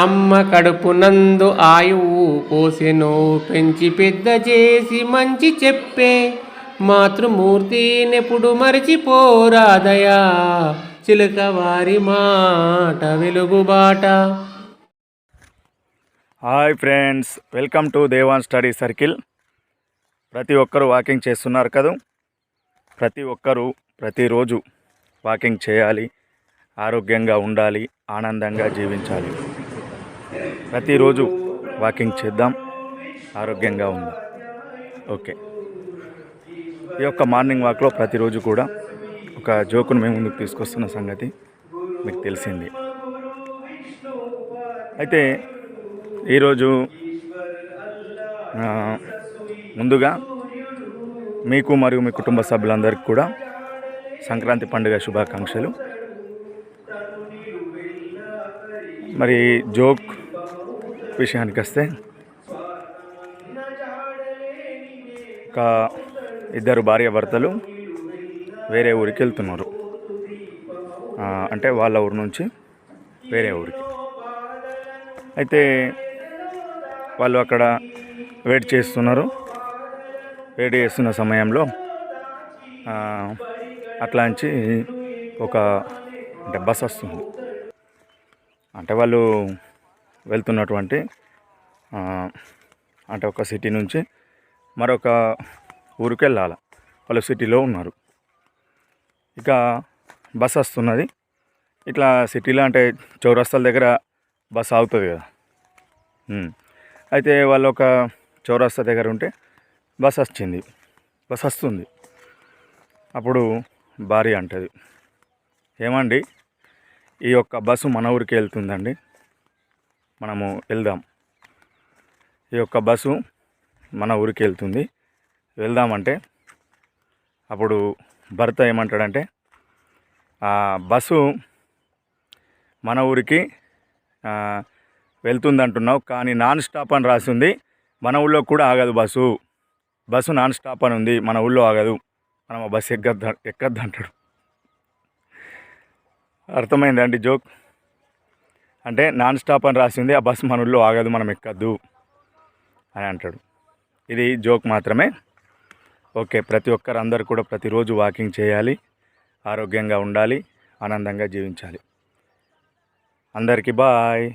అమ్మ కడుపునందు ఆయువు పోసెను పెంచి పెద్ద చేసి మంచి చెప్పే మాతృమూర్తి నెప్పుడు మరచిపోరాదయా? చిలుక వారి మాట వెలుగుబాట hi friends welcome to Devan study circle. ప్రతి ఒక్కరూ వాకింగ్ చేస్తున్నారు కదా? ప్రతి ఒక్కరూ ప్రతిరోజు వాకింగ్ చేయాలి ఆరోగ్యంగా ఉండాలి ఆనందంగా జీవించాలి. ప్రతిరోజు వాకింగ్ చేద్దాం. ఆరోగ్యంగా ఉందాం. ఓకే. ఈ యొక్క మార్నింగ్ వాక్లో ప్రతిరోజు కూడా ఒక జోకును మేము ముందుకు తీసుకొస్తున్న సంగతి మీకు తెలిసింది. అయితే ఈరోజు ముందుగా మీకు మరియు మీ కుటుంబ సభ్యులందరికీ కూడా సంక్రాంతి పండుగ శుభాకాంక్షలు. మరి జోక్ విషయానికి వస్తే ఒక ఇద్దరు భార్యాభర్తలు వేరే ఊరికి వెళ్తున్నారు. అంటే వాళ్ళ ఊరు నుంచి వేరే ఊరికి. అయితే వాళ్ళు అక్కడ వెయిట్ చేస్తున్నారు. వెయిట్ చేస్తున్న సమయంలో అట్లాంచి ఒక అంటే బస్ వస్తుంది. అంటే వాళ్ళు వెళ్తున్నటువంటి అంటే ఒక సిటీ నుంచి మరొక ఊరికి వెళ్ళాలి వాళ్ళు సిటీలో ఉన్నారు. ఇక బస్ వస్తున్నది. ఇట్లా సిటీలో అంటే చౌరస్తాల దగ్గర బస్ ఆగుతుంది కదా. అయితే వాళ్ళు ఒక చౌరస్తా దగ్గర ఉంటే బస్ వచ్చింది. బస్ వస్తుంది. అప్పుడు భార్య అంటది. ఏమండి? ఈ యొక్క బస్సు మన ఊరికి వెళ్తుందండి. మనము వెళ్దాం. ఈ యొక్క బస్సు మన ఊరికి వెళ్తుంది. వెళ్దామంటే అప్పుడు భర్త ఏమంటాడంటే ఆ బస్సు మన ఊరికి వెళ్తుంది అంటున్నావు కానీ నాన్ స్టాప్ అని రాసి ఉంది మన ఊళ్ళో కూడా ఆగదు బస్సు. బస్సు నాన్ స్టాప్ అని ఉంది మన ఊళ్ళో ఆగదు. మనం ఆ బస్సు ఎక్కద్దు ఎక్కద్దు అంటాడు అర్థమైందండి జోక్? అంటే నాన్ స్టాప్ అని రాసి ఉంది ఆ బస్సు మన ఊళ్ళో ఆగదు మనం ఎక్కద్దు అని అంటాడు. ఇది జోక్ మాత్రమే. ఓకే ప్రతి ఒక్కరు అందరు కూడా ప్రతిరోజు వాకింగ్ చేయాలి ఆరోగ్యంగా ఉండాలి ఆనందంగా జీవించాలి. అందరికీ బాయ్.